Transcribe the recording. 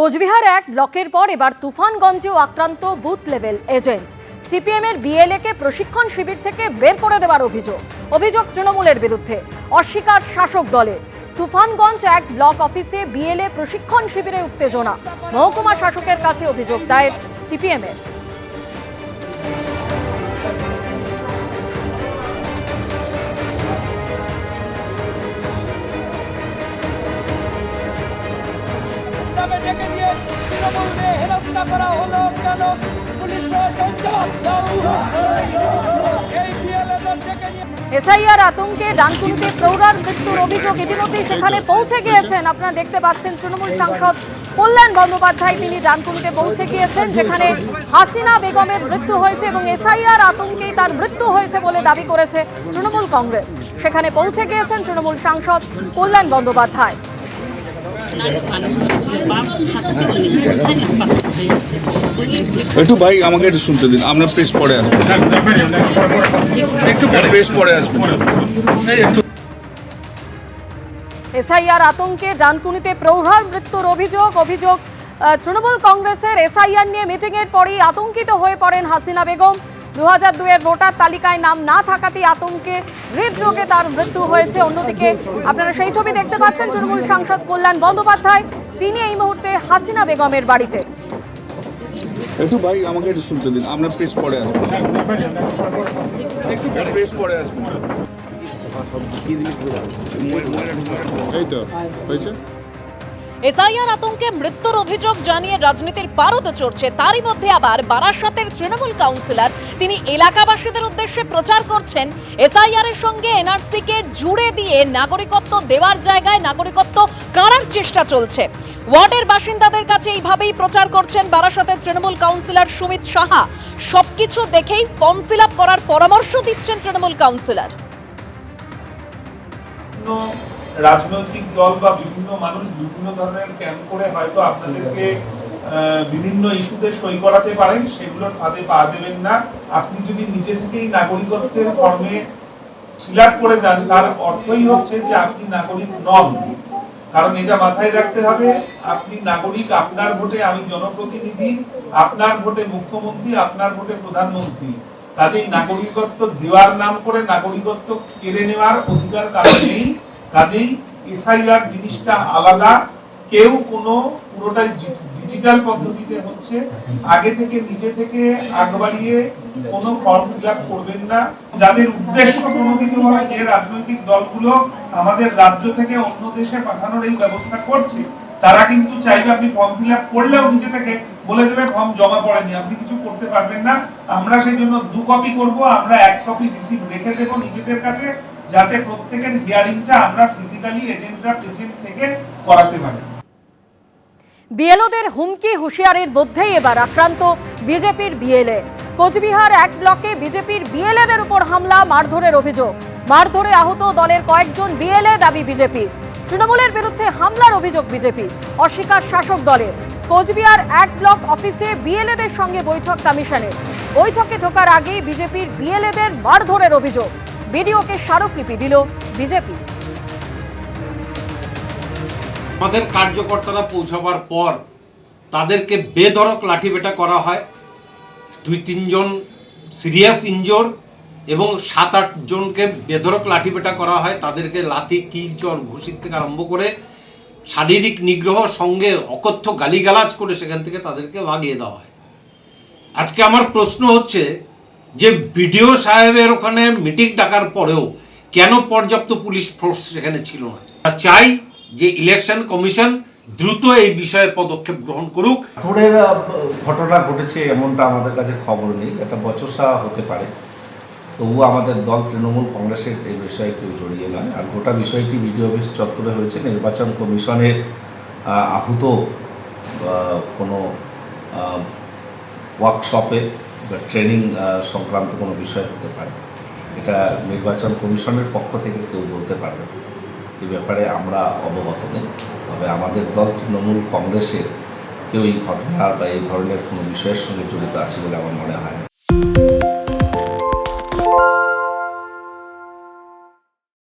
কোচবিহার এক ব্লকের পর এবার তুফানগঞ্জেও আক্রান্ত বুথ লেভেল এজেন্ট। সিপিএম এর বিএলএ কে প্রশিক্ষণ শিবির থেকে বের করে দেওয়ার অভিযোগ। অভিযোগ তৃণমূলের বিরুদ্ধে। অস্বীকার শাসক দলে। তুফানগঞ্জ এক ব্লক অফিসে বিএলএ প্রশিক্ষণ শিবিরে উত্তেজনা। মহকুমা শাসকের কাছে অভিযোগ দায়ের সিপিএম নামে ডেকে নিয়ে হেনস্থা করা হলো কেন? পুলিশ প্রশাসন এসআইআর আতঙ্কে ডানকুনিতে প্রৌঢ়ার মৃত্যুর অভিযোগ ইতিমধ্যেই সেখানে পৌঁছে গিয়েছেন। আপনারা দেখতে পাচ্ছেন তৃণমূল সাংসদ কল্যাণ বন্দ্যোপাধ্যায়, তিনি ডানকুনিতে পৌঁছে গিয়েছেন, যেখানে হাসিনা বেগমের মৃত্যু হয়েছে এবং এসআইআর আতঙ্কেই তার মৃত্যু হয়েছে বলে দাবি করেছে তৃণমূল কংগ্রেস। সেখানে পৌঁছে গিয়েছেন তৃণমূল সাংসদ কল্যাণ বন্দ্যোপাধ্যায়। একটু ভাই, আমাকে একটু শুনতে দিন। আপনার প্রেস পরে আসবেন একটু প্রেস পরে আসবেন এসআইআর আতঙ্কে ডানকুনিতে প্রৌঢ়ার মৃত্যুর অভিযোগ অভিযোগ তৃণমূল কংগ্রেসের এসআইআর নিয়ে মিটিং এর পরেই আতঙ্কিত হয়ে পড়েন হাসিনা বেগম। দু হাজার দুয়ের ভোটার তালিকায় নাম না থাকাতেই আতঙ্কে হৃদরোগে তার মৃত্যু হয়েছে। অন্যদিকে আপনারা সেই ছবি দেখতে পাচ্ছেন, তৃণমূল সাংসদ কল্যাণ বন্দ্যোপাধ্যায়, তিনি এই মুহূর্তে হাসিনা বেগমের বাড়িতে। একটু ভাই, আমাকে একটু শুনতে দিন। আপনার প্রেস পরে আসবেন একটু প্রেস পরে আসবেন এই তো, হয়েছে? এসআইআর আতঙ্কে মৃত্যুর অভিযোগ জানিয়ে রাজনীতির পারদ চড়ছে। তারই মধ্যে আবার বারাসতের তৃণমূল কাউন্সিলর, তিনি এলাকাবাসীদের উদ্দেশ্যে প্রচার করছেন এসআইআর এর সঙ্গে এনআরসি কে জুড়ে দিয়ে নাগরিকত্ব দেওয়ার জায়গায় নাগরিকত্ব কারার চেষ্টা চলছে। ওয়ার্ডের বাসিন্দাদের কাছে এইভাবেই প্রচার করছেন বারাসতের তৃণমূল কাউন্সিলর সুমিত সাহা। সবকিছু দেখেই ফর্ম ফিল করার পরামর্শ দিচ্ছেন তৃণমূল কাউন্সিলর। রাজনৈতিক দল বা বিভিন্ন মানুষ বিভিন্ন ধরনের ক্যাম্প করে হয়তো আপনাদেরকে বিভিন্ন ইস্যুতে সই করাতে পারেন সেগুলোর ফাঁদে পা দেবেন না। আপনি যদি নিজে থেকেই নাগরিকত্বের ফর্মে ফিল করে দেন, তার অর্থই হচ্ছে যে আপনি নাগরিক নন। কারণ এটা মাথায় রাখতে হবে, আপনি নাগরিক, আপনার ভোটে আমি জনপ্রতিনিধি, আপনার ভোটে মুখ্যমন্ত্রী, আপনার ভোটে প্রধানমন্ত্রী। কাজেই নাগরিকত্ব দেওয়ার নাম করে নাগরিকত্ব কেড়ে নেওয়ার অধিকার কারণ নেই। কাজেই জিনিসটা আলাদা। কেউ কোনো পুরোটাই ডিজিটাল পদ্ধতিতে হচ্ছে। আগে থেকে, নিজে থেকে আগ বাড়িয়ে কোনো ফর্ম ফিল করবেন না। যাদের উদ্দেশ্য যে রাজনৈতিক দলগুলো আমাদের রাজ্য থেকে অন্য দেশে পাঠানোর এই ব্যবস্থা করছে, তারা কিন্তু চাইবে আপনি ফর্ম ফিল করলেও নিজে থেকে বলে দেবে, ফর্ম জমা পড়েনি, আপনি কিছু করতে পারবেন না। আমরা সেই জন্য দু কপি করব, আমরা এক কপি রিসিভ রেখে দেবো নিজেদের কাছে। যাতে প্রত্যেকের হিয়ারিংটা আমরা ফিজিক্যালি এজেন্টরা প্রেজেন্ট থেকে করাতে পারি। বিএলওদের হুমকি হুঁশিয়ারির মধ্যেই এবার আক্রান্ত বিজেপির বিএলএ। কোচবিহার এক ব্লকে বিজেপির বিএলএদের উপর হামলা, মারধরের অভিযোগ। মারধরে আহত দলের কয়েকজন বিএলএ দাবি বিজেপি। তৃণমূলের বিরুদ্ধে হামলার অভিযোগ বিজেপি, অস্বীকার শাসক দলের। কোচবিহার এক ব্লক অফিসে বিএলএদের সঙ্গে বৈঠক কমিশনের বৈঠকে ঢোকার আগেই বিজেপির বিএলএদের মারধরের অভিযোগ। ভিডিওকে স্মারকলিপি দিল বিজেপি। আমাদের কার্যকর্তারা পৌঁছাবার পর তাদেরকে বেধড়ক লাঠিপেটা করা হয়। দুই, তিনজন সিরিয়াস ইনজোর এবং সাত, আট জনকে বেধড়ক লাঠিপেটা করা হয়। তাদেরকে লাথি কিল, চর, ঘুষির থেকে আরম্ভ করে শারীরিক নিগ্রহ, সঙ্গে অকথ্য গালিগালাজ করে সেখান থেকে তাদেরকে ভাগিয়ে দেওয়া হয়। আজকে আমার প্রশ্ন হচ্ছে যে বিডিও সাহেবের ওখানে মিটিং ডাকার পরেও কেন পর্যাপ্ত পুলিশ ফোর্স সেখানে ছিল না? চাই যে ইলেকশন কমিশন দ্রুত এই বিষয়ে পদক্ষেপ গ্রহণ করুক। পাথরের ঘটনা ঘটেছে এমনটা আমাদের কাছে খবর নেই একটা বচসা হতে পারে। তবুও আমাদের দল তৃণমূল কংগ্রেসের এই বিষয়ে কেউ জড়িয়ে নয়। আর গোটা বিষয়টি বিডিও অফিস চত্বরে হয়েছে। নির্বাচন কমিশনের আহ, আহত কোনো ওয়ার্কশপে ট্রেনিং সংক্রান্ত কোনো বিষয় হতে পারে। এটা নির্বাচন কমিশনের পক্ষ থেকে কেউ বলতে পারবে এ ব্যাপারে আমরা অবগত নেই। তবে আমাদের দল তৃণমূল কংগ্রেসের কেউ এই ঘটনা বা এই ধরনের কোনো বিষয়ের সঙ্গে জড়িত আছে বলে আমার মনে হয় না।